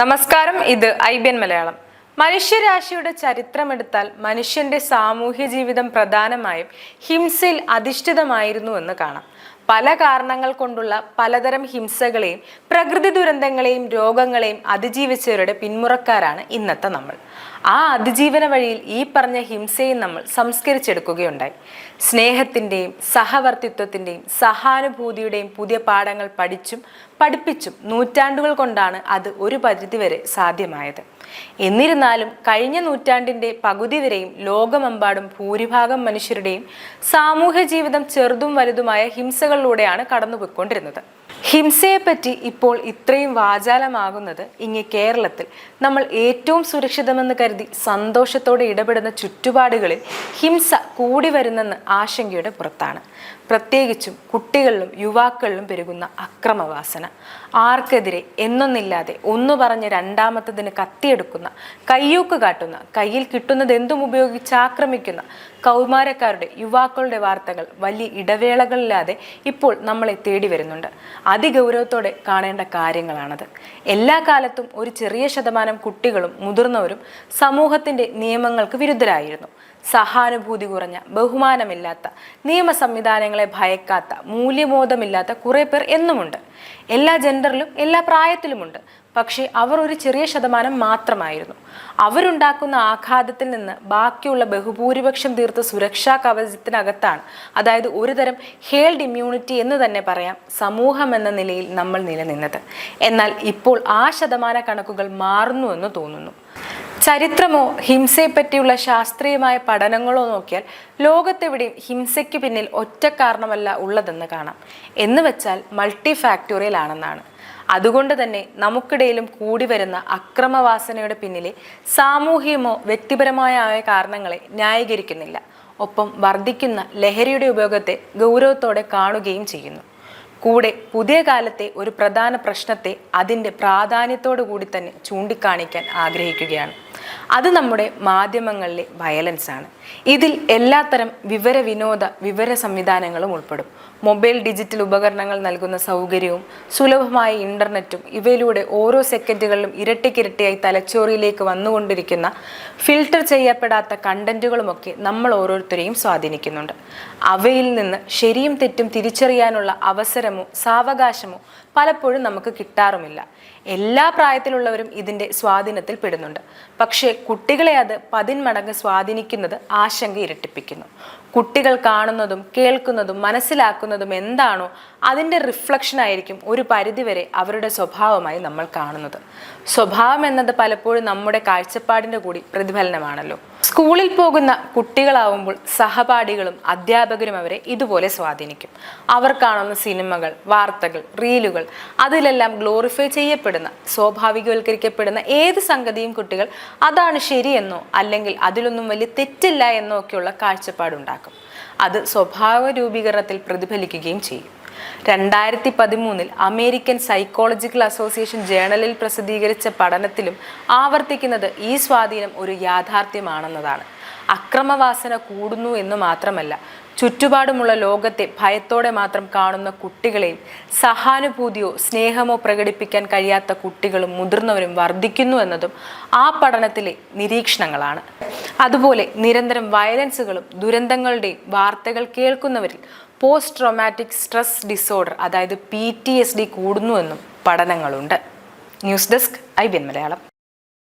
നമസ്കാരം ഇത് I B N Malayalam. മനുഷ്യരാശിയുടെ ചരിത്രമെടുത്താൽ മനുഷ്യന്റെ സാമൂഹ്യ ജീവിതം പ്രധാനമായും ഹിംസയിൽ അധിഷ്ഠിതമായിരുന്നു എന്ന് കാണാം. പല കാരണങ്ങൾ കൊണ്ടുള്ള പലതരം ഹിംസകളെയും പ്രകൃതി ദുരന്തങ്ങളെയും രോഗങ്ങളെയും അതിജീവിച്ചവരുടെ പിന്മുറക്കാരാണ് ഇന്നത്തെ നമ്മൾ. ആ അതിജീവന വഴിയിൽ ഈ പറഞ്ഞ ഹിംസയും നമ്മൾ സംസ്കരിച്ചെടുക്കുകയുണ്ടായി. സ്നേഹത്തിന്റെയും സഹവർത്തിത്വത്തിന്റെയും സഹാനുഭൂതിയുടെയും പുതിയ പാഠങ്ങൾ പഠിച്ചും പഠിപ്പിച്ചും നൂറ്റാണ്ടുകൾ കൊണ്ടാണ് അത് ഒരു പരിധിവരെ സാധ്യമായത്. എന്നിരുന്നാലും കഴിഞ്ഞ നൂറ്റാണ്ടിന്റെ പകുതി വരെയും ലോകമെമ്പാടും ഭൂരിഭാഗം മനുഷ്യരുടെയും സാമൂഹ്യ ജീവിതം ചെറുതും വലുതുമായ ഹിംസകളിലൂടെയാണ് കടന്നുപോയിക്കൊണ്ടിരുന്നത്. ഹിംസയെപ്പറ്റി ഇപ്പോൾ ഇത്രയും വാചാലമാകുന്നത് ഇങ്ങ് കേരളത്തിൽ. നമ്മൾ ഏറ്റവും സുരക്ഷിതമെന്ന് കരുതി സന്തോഷത്തോടെ ഇടപെടുന്ന ചുറ്റുപാടുകളിൽ ഹിംസ കൂടി വരുന്നെന്ന് ആശങ്കയുടെ പുറത്താണ്. പ്രത്യേകിച്ചും കുട്ടികളിലും യുവാക്കളിലും പെരുകുന്ന അക്രമവാസന. ആർക്കെതിരെ എന്നൊന്നില്ലാതെ ഒന്നു പറഞ്ഞ് രണ്ടാമത്തതിന് കത്തിയെടുക്കുന്ന കയ്യൂക്ക് കാട്ടുന്ന കയ്യിൽ കിട്ടുന്നത് എന്തും ഉപയോഗിച്ച് ആക്രമിക്കുന്ന കൗമാരക്കാരുടെ യുവാക്കളുടെ വാർത്തകൾ വലിയ ഇടവേളകളില്ലാതെ ഇപ്പോൾ നമ്മളെ തേടി വരുന്നുണ്ട്. അതിഗൗരവത്തോടെ കാണേണ്ട കാര്യങ്ങളാണത്. എല്ലാ കാലത്തും ഒരു ചെറിയ ശതമാനം കുട്ടികളും മുതിർന്നവരും സമൂഹത്തിന്റെ നിയമങ്ങൾക്ക് വിരുദ്ധരായിരുന്നു. സഹാനുഭൂതി കുറഞ്ഞ ബഹുമാനമില്ലാത്ത നിയമ സംവിധാനങ്ങളെ ഭയക്കാത്ത മൂല്യബോധമില്ലാത്ത കുറെ പേർ എന്നുമുണ്ട്. എല്ലാ ജെൻഡറിലും എല്ലാ പ്രായത്തിലുമുണ്ട്. പക്ഷേ അവർ ഒരു ചെറിയ ശതമാനം മാത്രമായിരുന്നു. അവരുണ്ടാക്കുന്ന ആഘാതത്തിൽ നിന്ന് ബാക്കിയുള്ള ബഹുഭൂരിപക്ഷം തീർത്ത സുരക്ഷാ കവചത്തിനകത്താണ്. അതായത് ഒരുതരം ഹേൾഡ് ഇമ്മ്യൂണിറ്റി എന്ന് തന്നെ പറയാം സമൂഹം എന്ന നിലയിൽ നമ്മൾ നിലനിന്നത്. എന്നാൽ ഇപ്പോൾ ആ ശതമാന കണക്കുകൾ മാറുന്നുവെന്ന് തോന്നുന്നു. ചരിത്രമോ ഹിംസയെപ്പറ്റിയുള്ള ശാസ്ത്രീയമായ പഠനങ്ങളോ നോക്കിയാൽ ലോകത്തെവിടെയും ഹിംസയ്ക്ക് പിന്നിൽ ഒറ്റ കാരണമല്ല ഉള്ളതെന്ന് കാണാം. എന്ന് വെച്ചാൽ മൾട്ടി ഫാക്ടോറിയൽ ആണെന്നാണ്. അതുകൊണ്ട് തന്നെ നമുക്കിടയിലും കൂടി വരുന്ന അക്രമവാസനയുടെ പിന്നിലെ സാമൂഹികമോ വ്യക്തിപരമായ ആയ കാരണങ്ങളെ ന്യായീകരിക്കുന്നില്ല. ഒപ്പം വർദ്ധിക്കുന്ന ലഹരിയുടെ ഉപയോഗത്തെ ഗൗരവത്തോടെ കാണുകയും ചെയ്യുന്നു. കൂടെ പുതിയ കാലത്തെ ഒരു പ്രധാന പ്രശ്നത്തെ അതിന്റെ പ്രാധാന്യത്തോടു കൂടി തന്നെ ചൂണ്ടിക്കാണിക്കാൻ ആഗ്രഹിക്കുകയാണ്. അത് നമ്മുടെ മാധ്യമങ്ങളിലെ വയലൻസ് ആണ്. ഇതിൽ എല്ലാത്തരം വിവര വിനോദ വിവര സംവിധാനങ്ങളും ഉൾപ്പെടും. മൊബൈൽ ഡിജിറ്റൽ ഉപകരണങ്ങൾ നൽകുന്ന സൗകര്യവും സുലഭമായ ഇന്റർനെറ്റും ഇവയിലൂടെ ഓരോ സെക്കൻഡുകളിലും ഇരട്ടിക്കിരട്ടിയായി തലച്ചോറിയിലേക്ക് വന്നുകൊണ്ടിരിക്കുന്ന ഫിൽട്ടർ ചെയ്യപ്പെടാത്ത കണ്ടന്റുകളുമൊക്കെ നമ്മൾ ഓരോരുത്തരെയും സ്വാധീനിക്കുന്നുണ്ട്. അവയിൽ നിന്ന് ശരിയും തെറ്റും തിരിച്ചറിയാനുള്ള അവസരമോ സാവകാശമോ പലപ്പോഴും നമുക്ക് കിട്ടാറുമില്ല. എല്ലാ പ്രായത്തിലുള്ളവരും ഇതിന്റെ സ്വാധീനത്തിൽ പെടുന്നുണ്ട്. പക്ഷേ കുട്ടികളെ അത് പതിന്മടങ്ങ് സ്വാധീനിക്കുന്നത് ആശങ്ക ഇരട്ടിപ്പിക്കുന്നു കുട്ടികൾ കാണുന്നതും കേൾക്കുന്നതും മനസ്സിലാക്കുന്നതും എന്താണോ അതിന്റെ റിഫ്ലക്ഷൻ ആയിരിക്കും ഒരു പരിധിവരെ അവരുടെ സ്വഭാവമായി നമ്മൾ കാണുന്നത്. സ്വഭാവം എന്നത് പലപ്പോഴും നമ്മുടെ കാഴ്ചപ്പാടിന്റെ കൂടി പ്രതിഫലനമാണല്ലോ. സ്കൂളിൽ പോകുന്ന കുട്ടികളാവുമ്പോൾ സഹപാഠികളും അധ്യാപകരും അവരെ ഇതുപോലെ സ്വാധീനിക്കും. അവർ കാണുന്ന സിനിമകൾ വാർത്തകൾ റീലുകൾ അതിലെല്ലാം ഗ്ലോറിഫൈ ചെയ്യപ്പെടുന്ന സ്വാഭാവികവൽക്കരിക്കപ്പെടുന്ന ഏത് സംഗതിയും കുട്ടികൾ അതാണ് ശരിയെന്നോ അല്ലെങ്കിൽ അതിലൊന്നും വലിയ തെറ്റില്ല എന്നോ ഒക്കെയുള്ള കാഴ്ചപ്പാടുണ്ടാക്കും. അത് സ്വഭാവ രൂപീകരണത്തിൽ പ്രതിഫലിക്കുകയും ചെയ്യും. രണ്ടായിരത്തി പതിമൂന്നിൽ അമേരിക്കൻ സൈക്കോളജിക്കൽ അസോസിയേഷൻ ജേണലിൽ പ്രസിദ്ധീകരിച്ച പഠനത്തിലും ആവർത്തിക്കുന്നത് ഈ സ്വാധീനം ഒരു യാഥാർത്ഥ്യമാണെന്നതാണ്. അക്രമവാസന കൂടുന്നു എന്ന് മാത്രമല്ല ചുറ്റുപാടുമുള്ള ലോകത്തെ ഭയത്തോടെ മാത്രം കാണുന്ന കുട്ടികളെയും സഹാനുഭൂതിയോ സ്നേഹമോ പ്രകടിപ്പിക്കാൻ കഴിയാത്ത കുട്ടികളും മുതിർന്നവരും വർദ്ധിക്കുന്നു എന്നതും ആ പഠനത്തിലെ നിരീക്ഷണങ്ങളാണ്. അതുപോലെ നിരന്തരം വയലൻസുകളും ദുരന്തങ്ങളുടെയും വാർത്തകൾ കേൾക്കുന്നവരിൽ പോസ്റ്റ് ട്രോമാറ്റിക് സ്ട്രെസ് ഡിസോർഡർ അതായത് പി ടി എസ് ഡി കൂടുന്നുവെന്നും പഠനങ്ങളുണ്ട്. News desk I Malayalam.